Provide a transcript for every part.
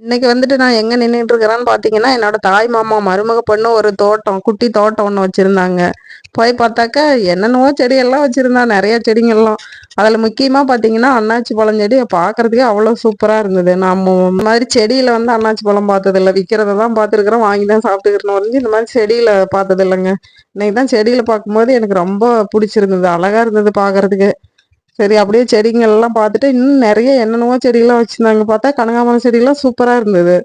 இன்னைக்கு வந்துட்டு நான் எங்க நின்றுட்டு இருக்கிறேன்னு பாத்தீங்கன்னா என்னோட தாய் மாமா மருமக பொண்ணு ஒரு தோட்டம் குட்டி தோட்டம் ஒன்று வச்சிருந்தாங்க. போய் பார்த்தாக்க என்னென்னவோ செடியெல்லாம் வச்சிருந்தா நிறைய செடிங்கள்லாம். அதுல முக்கியமா பாத்தீங்கன்னா அண்ணாச்சி பழம் செடி பாக்குறதுக்கே அவ்வளவு சூப்பரா இருந்தது. நம்ம இந்த மாதிரி செடியில வந்து அண்ணாச்சி பழம் பார்த்தது இல்லை விற்கிறத தான் பார்த்துருக்குறோம் வாங்கி தான் சாப்பிட்டுக்கிறோம் வந்து இந்த மாதிரி செடியில பார்த்தது இல்லைங்க இன்னைக்கு தான் செடியில பார்க்கும்போது எனக்கு ரொம்ப பிடிச்சிருந்தது. அழகா இருந்தது பாக்குறதுக்கு. சரி அப்படியே செடிங்கள்லாம் பார்த்துட்டு இன்னும் நிறைய என்னென்னவோ செடியெல்லாம் வச்சுருந்தாங்க. பார்த்தா கனகாமரம் செடியெல்லாம் சூப்பராக இருந்தது.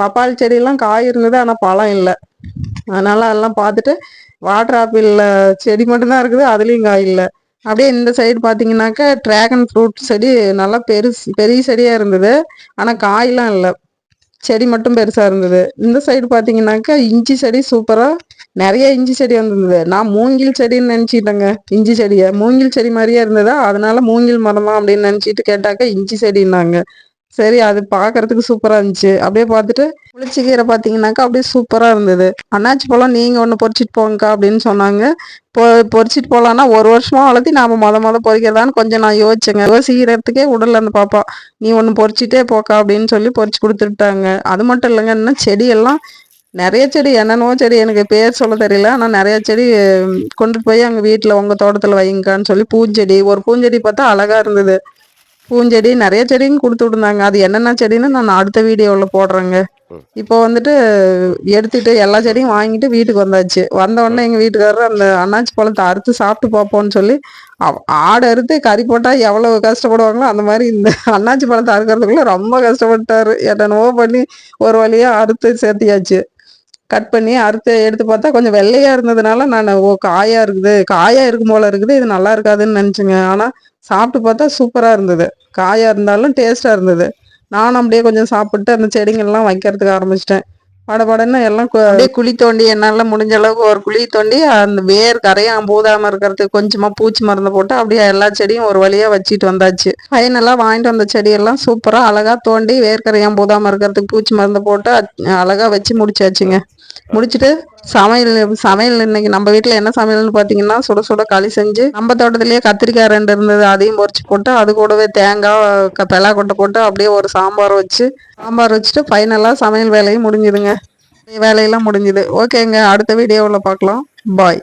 பப்பாளி செடியெல்லாம் காய் இருந்தது ஆனால் பழம் இல்லை. அதனால அதெல்லாம் பார்த்துட்டு வாட்டர் ஆப்பிளில் செடி மட்டும்தான் இருக்குது அதுலேயும் காய் இல்லை. அப்படியே இந்த சைடு பார்த்தீங்கன்னாக்கா டிராகன் ஃப்ரூட் செடி நல்லா பெருசு பெரிய செடியாக இருந்தது. ஆனால் காயெல்லாம் இல்லை. செடி மட்டும் பெருசா இருந்தது. இந்த சைடு பார்த்தீங்கன்னாக்கா இஞ்சி செடி சூப்பரா நிறைய இஞ்சி செடி வந்திருந்தது. நான் மூங்கில் செடின்னு நினச்சிட்டேங்க. இஞ்சி செடியை. மூங்கில் செடி மாதிரியே இருந்ததா? அதனால மூங்கில் மரமா அப்படின்னு நினச்சிட்டு கேட்டாக்கா இஞ்சி செடின்னாங்க. சரி அது பார்க்கறதுக்கு சூப்பராக இருந்துச்சு. அப்படியே பார்த்துட்டு புளிச்சிக்கீரை பார்த்தீங்கன்னாக்கா அப்படியே சூப்பராக இருந்தது. அண்ணாச்சி பழம் நீங்கள் ஒன்று பொறிச்சிட்டு போங்கக்கா அப்படின்னு சொன்னாங்க. பொ பொறிச்சிட்டு போகலான்னா ஒரு வருஷமாக வளர்த்தி நாம மொத மொதல் பொறிக்கிறதான்னு கொஞ்சம் நான் யோசிச்சேங்க. யோசிக்கிறதுக்கே உடல்ல அந்த பாப்பா. நீ ஒன்று பொறிச்சிட்டே போக்கா அப்படின்னு சொல்லி பொறிச்சு கொடுத்துட்டாங்க. அது மட்டும் இல்லைங்க இன்னும் செடியெல்லாம் நிறைய செடி என்னென்னவோ செடி எனக்கு பேர் சொல்ல தெரியல. ஆனால் நிறைய செடி கொண்டுட்டு போய் அங்கே வீட்டில் உங்கள் தோட்டத்தில் வைங்கக்கான்னு சொல்லி பூஞ்செடி ஒரு பூஞ்செடி பார்த்தா அழகாக இருந்தது. பூஞ்செடி நிறைய செடியும் கொடுத்து விட்டுருந்தாங்க. அது என்னென்ன செடின்னு நான் அடுத்த வீடியோவில் போடுறேங்க. இப்போ வந்துட்டு எடுத்துட்டு எல்லா செடியும் வாங்கிட்டு வீட்டுக்கு வந்தாச்சு. வந்த உடனே எங்கள் வீட்டுக்காரர் அந்த அண்ணாச்சி பழத்தை அறுத்து சாப்பிட்டு பார்ப்போம்னு சொல்லி ஆடு அறுத்து கறி போட்டால் எவ்வளோ கஷ்டப்படுவாங்களோ அந்த மாதிரி இந்த அண்ணாச்சி பழத்தை அறுக்கிறதுக்குள்ள ரொம்ப கஷ்டப்பட்டாரு. என்னென்னவோ பண்ணி ஒரு வழியாக அறுத்து சேர்த்தியாச்சு. கட் பண்ணி அறுத்து எடுத்து பார்த்தா கொஞ்சம் வெள்ளையா இருந்ததுனால நான் ஓ காயா இருக்குது. காயா இருக்கும் போல இருக்குது. இது நல்லா இருக்காதுன்னு நினச்சிங்க. ஆனால் சாப்பிட்டு பார்த்தா சூப்பராக இருந்தது. காயாக இருந்தாலும் டேஸ்ட்டாக இருந்தது. நானும் அப்படியே கொஞ்சம் சாப்பிட்டு அந்த செடிங்கள்லாம் வைக்கிறதுக்கு ஆரம்பிச்சிட்டேன். படபடன்னு எல்லாம் அப்படியே குழி தோண்டி என்னால் முடிஞ்ச அளவுக்கு ஒரு குழி தோண்டி அந்த வேர் கரையான் பூதாமல் இருக்கிறதுக்கு கொஞ்சமாக பூச்சி மருந்து போட்டு அப்படியே எல்லா செடியும் ஒரு வழியாக வச்சுட்டு வந்தாச்சு. ஃபைனலாக வாங்கிட்டு வந்த செடியெல்லாம் சூப்பராக அழகாக தோண்டி வேர் கரையான் பூதாமல் இருக்கிறதுக்கு பூச்சி மருந்து போட்டு அழகாக வச்சு முடிச்சாச்சுங்க. முடிச்சுட்டு சமையல் சமையல் இன்னைக்கு நம்ம வீட்டில் என்ன சமையல்னு பார்த்தீங்கன்னா சுட சுட களி செஞ்சு நம்ம தோட்டத்திலேயே கத்திரிக்காய் ரெண்டு இருந்தது அதையும் பொறிச்சு போட்டு அது கூடவே தேங்காய் பெலா கொட்டை போட்டு அப்படியே ஒரு சாம்பார் வச்சு சாம்பார் வச்சுட்டு ஃபைனலாக சமையல் வேலையும் முடிஞ்சுதுங்க. வேலையெல்லாம் முடிஞ்சுது. ஓகேங்க அடுத்த வீடியோவில் பார்க்கலாம் பாய்